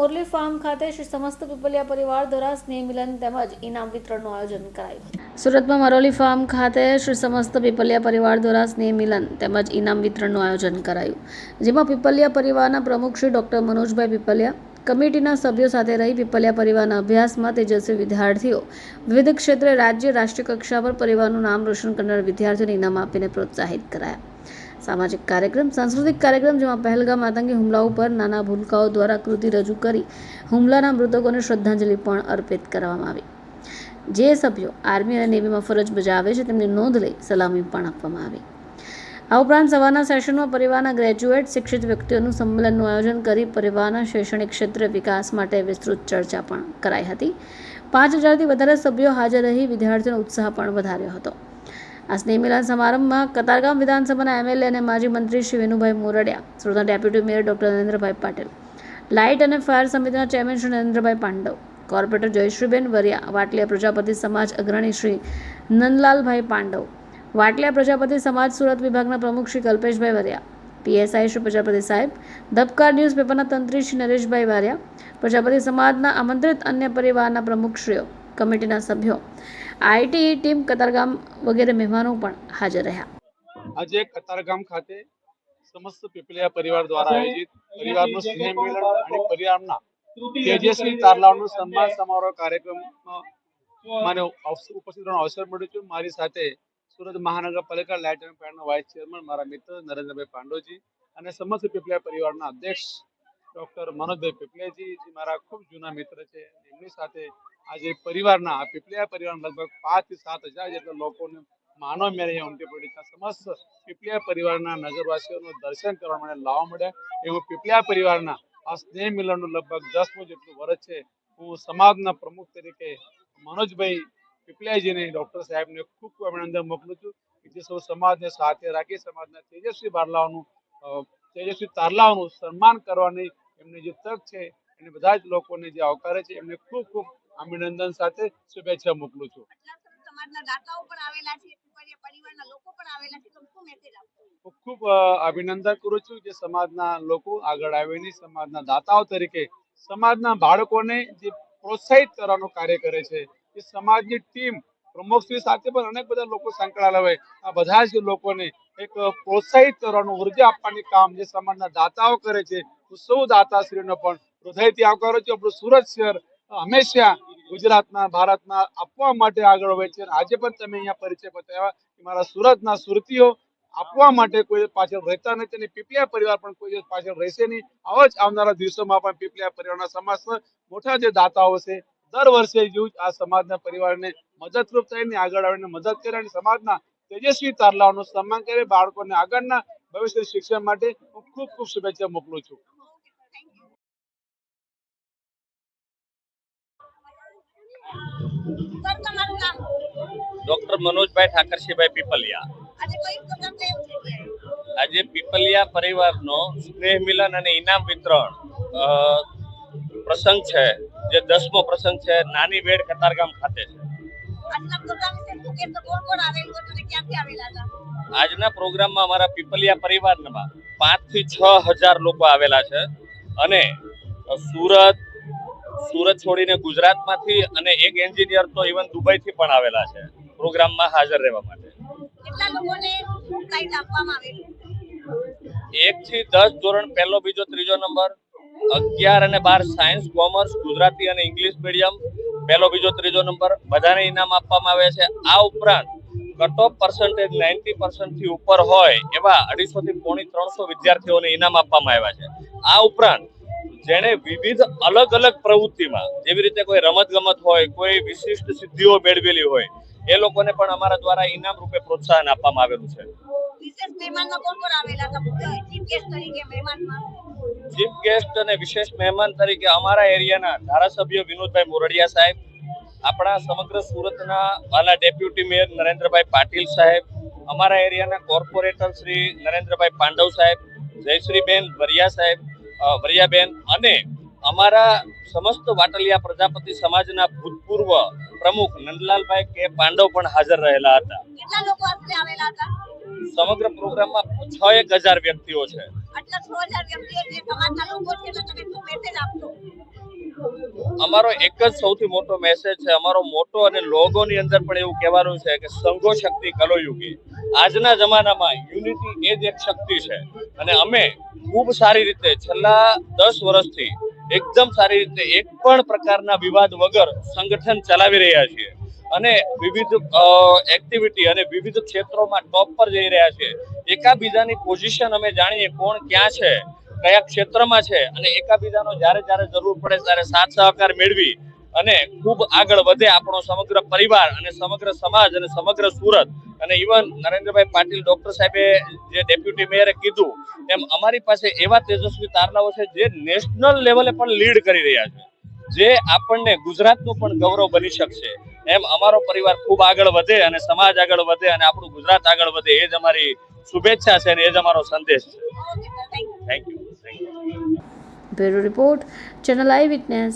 મોરલી ફાર્મ ખાતે શ્રી સમસ્ત પીપલિયા પરિવાર દ્વારા સ્નેહ મિલન તેમજ ઇનામ વિતરણનું આયોજન કરાયું. સુરતમાં મરોલી ફાર્મ ખાતે શ્રી સમસ્ત પીપલિયા પરિવાર દ્વારા સ્નેહ મિલન તેમજ ઇનામ વિતરણનું આયોજન કરાયું. જેમાં પીપલિયા પરિવારના પ્રમુખ શ્રી ડોક્ટર મનોજભાઈ પીપલિયા, કમિટીના સભ્યો સાથે રહી પીપલિયા પરિવારના અભ્યાસમાં તેજસ્વી વિદ્યાર્થીઓ, વિવિધ ક્ષેત્રે રાજ્ય રાષ્ટ્રીય કક્ષા પર પરિવારનું નામ રોશન કરનાર વિદ્યાર્થીઓને ઇનામ આપીને પ્રોત્સાહિત કરાયા. સામાજિક કાર્યક્રમ, સાંસ્કૃતિક કાર્યક્રમ જેમાં પહેલગામ આતંકી હુમલાઓ પર નાના ભૂલકાઓ દ્વારા કૃતિ રજૂ કરી હુમલાના મૃતકોને શ્રદ્ધાંજલિ પણ અર્પિત કરવામાં આવી. જે સભ્યો આર્મી અને નેવીમાં ફરજ બજાવે છે તેમની નોંધ લઈ સલામી પણ આપવામાં આવી. આ ઉપરાંત સવારના સેશનમાં પરિવારના ગ્રેજ્યુએટ, શિક્ષિત વ્યક્તિઓનું સંમેલનનું આયોજન કરી પરિવારના શૈક્ષણિક ક્ષેત્રે વિકાસ માટે વિસ્તૃત ચર્ચા પણ કરાઈ હતી. પાંચ હજારથી વધારે સભ્યો હાજર રહી વિદ્યાર્થીઓનો ઉત્સાહ પણ વધાર્યો હતો. આ સ્નેહમિલન સમારંભમાં કતારગામ વિધાનસભાના એમએલએ અને માજી મંત્રી શ્રી વિનુભાઈ મોરડિયા, સુરતના deputy mayor doctor Narendrabhai Patil, light અને ફાયર સમિતિના ચેરમેન શ્રી નરેન્દ્રભાઈ પાંડવ, કોર્પોરેટર જયશ્રીબેન વરિયા, વાટલિયા પ્રજાપતિ સમાજ અગ્રણી શ્રી નંદલાલભાઈ પાંડવ, વાટલિયા પ્રજાપતિ સમાજ સુરત વિભાગના પ્રમુખ શ્રી કલ્પેશભાઈ વરિયા, પીએસઆઈ શ્રી પ્રજાપતિ સાહેબ ધબકાર ન્યૂઝપેપરના તંત્રી શ્રી નરેશભાઈ વારિયા, પ્રજાપતિ સમાજના આમંત્રિત અન્ય પરિવારના પ્રમુખશ્રીઓ કમિટીના સભ્યો. આઈટી ટીમ કતારગામ વગેરે મહેમાનો પણ હાજર રહ્યા. આજે કતારગામ ખાતે સમસ્ત પીપલિયા પરિવાર દ્વારા આયોજિત પરિવારનું સ્નેહ મિલન અને પરિવારના તેજસ્વી તારલાઓનું સન્માન સમારોહ કાર્યક્રમમાં મને ઉપસ્થિત રહેવાનો અવસર મળ્યો છે. મારી સાથે સુરત મહાનગરપાલિકા લાઇટ એન્ડ ફાયરના વાઇસ ચેરમેન મારા મિત્ર નરેન્દ્રભાઈ પાંડોજી અને સમસ્ત પીપલિયા પરિવારના અધ્યક્ષ ડોક્ટર મનોજભાઈ પીપલિયાજી જે મારા ખૂબ જૂના મિત્ર છે એમની સાથે આજે પરિવારના આ પીપલિયા પરિવારના લગભગ પાંચથી સાત હજાર જેટલા લોકોને માનવ મેરે ઉમટી પડી સમસ્ત પીપલિયા પરિવારના નગરવાસીઓનું દર્શન કરવા માટે લાવવા મળ્યા. એવું પીપલિયા પરિવારના આ સ્નેહ મિલનનું લગભગ દસમું જેટલું વર્ષ છે. હું સમાજના પ્રમુખ તરીકે મનોજભાઈ પીપલિયાજીને ડોક્ટર સાહેબને ખૂબ ખૂબ અભિનંદન મોકલું છું. જે સૌ સમાજને સાથે રાખી સમાજના તેજસ્વી બારલાઓનું તેજસ્વી તારલાઓનું સન્માન કરવાની એમની જે તક છે એને બધા જ લોકોને જે આવકારે છે એમને ખૂબ ખૂબ અભિનંદન સાથે શુભેચ્છા મોકલું છું. ખૂબ અભિનંદન કરું છું જે સમાજના લોકો આગળ આવીને સમાજના દાતાઓ તરીકે. સમાજના બાળકોને જે પ્રોત્સાહિત કરવાનું કાર્ય કરે છે એ સમાજની ટીમ પ્રમુખશ્રી સાથે પણ અનેક બધા લોકો સંકળાયેલા હોય. આ બધા જ લોકોને એક પ્રોત્સાહિત કરવાનું ઊર્જા આપવાની કામ જે સમાજના દાતાઓ કરે છે સૌ દાતાશ્રીનો પણ હૃદયથી આવકારો છું. આપણું સુરત શહેર હંમેશા ગુજરાતના, ભારતના આપવા માટે આગળ હોય છે. આજે પણ તમે અહીંયા પરિચય બતાવ્યા કે મારા સુરતના સુરતીઓ આપવા માટે કોઈ પાછળ રહેતા નથી અને પીપલિયા પરિવાર પણ કોઈ પાછળ રહેશે નહીં. આવા જ આવનારા દિવસોમાં પણ પીપલિયા પરિવારના સમાજ મોટા જે દાતાઓ છે દર વર્ષે જેવું આ સમાજના પરિવારને મદદરૂપ થઈને આગળ આવીને મદદ કરે અને સમાજના તેજસ્વી તારલાઓનું સન્માન કરે બાળકોને આગળના ભવિષ્ય શિક્ષણ માટે હું ખૂબ ખૂબ શુભેચ્છા મોકલું છું. સર તમારું નામ? ડોક્ટર મનોજભાઈ ઠાકરસિંહભાઈ પીપલિયા. આજે પીપલિયા પરિવારનો સ્નેહ મિલન અને ઇનામ વિતરણ પ્રસંગ છે જે દસમો પ્રસંગ છે નાની વેડ કતારગામ ખાતે છે. આજના પ્રોગ્રામમાં અમારા પીપલિયા પરિવારમાં પાંચથી છ હજાર લોકો આવેલા છે અને સુરત સુરત છોડીને ગુજરાતમાંથી અને એક એન્જિનિયર તો ઇવન દુબઈથી પણ આવેલા છે. પ્રોગ્રામમાં હાજર રહેવા માટે. એક થી દસ ધોરણ પહેલો બીજો ત્રીજો નંબર અગિયાર અને બાર સાયન્સ કોમર્સ ગુજરાતી અને ઇંગ્લિશ મીડિયમ પહેલો, બીજો, ત્રીજો નંબર બધાને ઇનામ આપવામાં આવે છે. આ ઉપરાંત કટ ઓફ પર્સન્ટેજ નાઇન્ટી થી ઉપર હોય એવા અઢીસો થી પોણી ત્રણસો વિદ્યાર્થીઓને ઇનામ આપવામાં આવ્યા છે. આ ઉપરાંત જેણે વિવિધ અલગ અલગ પ્રવૃત્તિમાં, જેવી રીતે કોઈ રમત ગમત હોય, કોઈ વિશિષ્ટ સિદ્ધિઓ મેળવેલી હોય, એ લોકોને પણ અમારા દ્વારા ઇનામ રૂપે પ્રોત્સાહન આપવામાં આવેલું છે. વિશેષ મહેમાનમાં કોણ કોણ આવેલા હતા ચીફ ગેસ્ટ તરીકે મહેમાનમાં. ચીફ ગેસ્ટ અને વિશેષ મહેમાન તરીકે અમારા એરિયાના ધારાસભ્ય વિનોદભાઈ મોરડિયા સાહેબ આપણા સમગ્ર સુરતના વાલા ડેપ્યુટી મેયર નરેન્દ્રભાઈ પાટીલ સાહેબ અમારા એરિયાના કોર્પોરેટર શ્રી નરેન્દ્રભાઈ પાંડવ સાહેબ જયશ્રીબેન વરિયા સાહેબ વરિયાબેન અને અમારા સમસ્ત વાટલિયા પ્રજાપતિ સમાજના ભૂતપૂર્વ પ્રમુખ નંદલાલભાઈ કે પાંડવ પણ હાજર રહેલા હતા. કેટલા લોકો આવેલા હતા? સમગ્ર પ્રોગ્રામમાં છ એક હજાર વ્યક્તિઓ છે. અમારો એક જ સૌથી મોટો મેસેજ છે. અમારો મોટો અને લોગોની અંદર પણ એવું કહેવાનું છે કે સંઘો શક્તિ કલોયુગી. આજના જમાનામાં યુનિટી એ જ એક શક્તિ છે. અને અમે ખૂબ સારી રીતે છેલ્લા દસ વર્ષથી એકદમ સારી રીતે એક પણ પ્રકારના વિવાદ વગર સંગઠન ચલાવી રહ્યા છીએ. અને વિવિધ એક્ટિવિટી અને વિવિધ ક્ષેત્રોમાં ટોપ પર જઈ રહ્યા છે. એકાબીજાની પોઝિશન અમે જાણીએ કોણ ક્યાં છે, કયા ક્ષેત્રમાં છે અને એકાબીજાનો જ્યારે જ્યારે જરૂર પડે ત્યારે સાથ સહકાર મેળવી અને ખૂબ આગળ વધે આપણો સમગ્ર પરિવાર અને સમગ્ર સમાજ અને સમગ્ર સુરત. અને ઇવન નરેન્દ્રભાઈ પાટીલ ડોક્ટર સાહેબે જે ડેપ્યુટી મેયરે કીધું એમ અમારી પાસે એવા તેજસ્વી તારલાઓ છે જે નેશનલ લેવલે પણ લીડ કરી રહ્યા છે. જે આપણને ગુજરાતનું પણ ગૌરવ બની શકશે. એમ અમારો પરિવાર ખૂબ આગળ વધે અને સમાજ આગળ વધે અને આપણું ગુજરાત આગળ વધે, એ જ અમારી શુભેચ્છા છે અને એ જ અમારો સંદેશ છે. Thank you bureau report, channel I witness.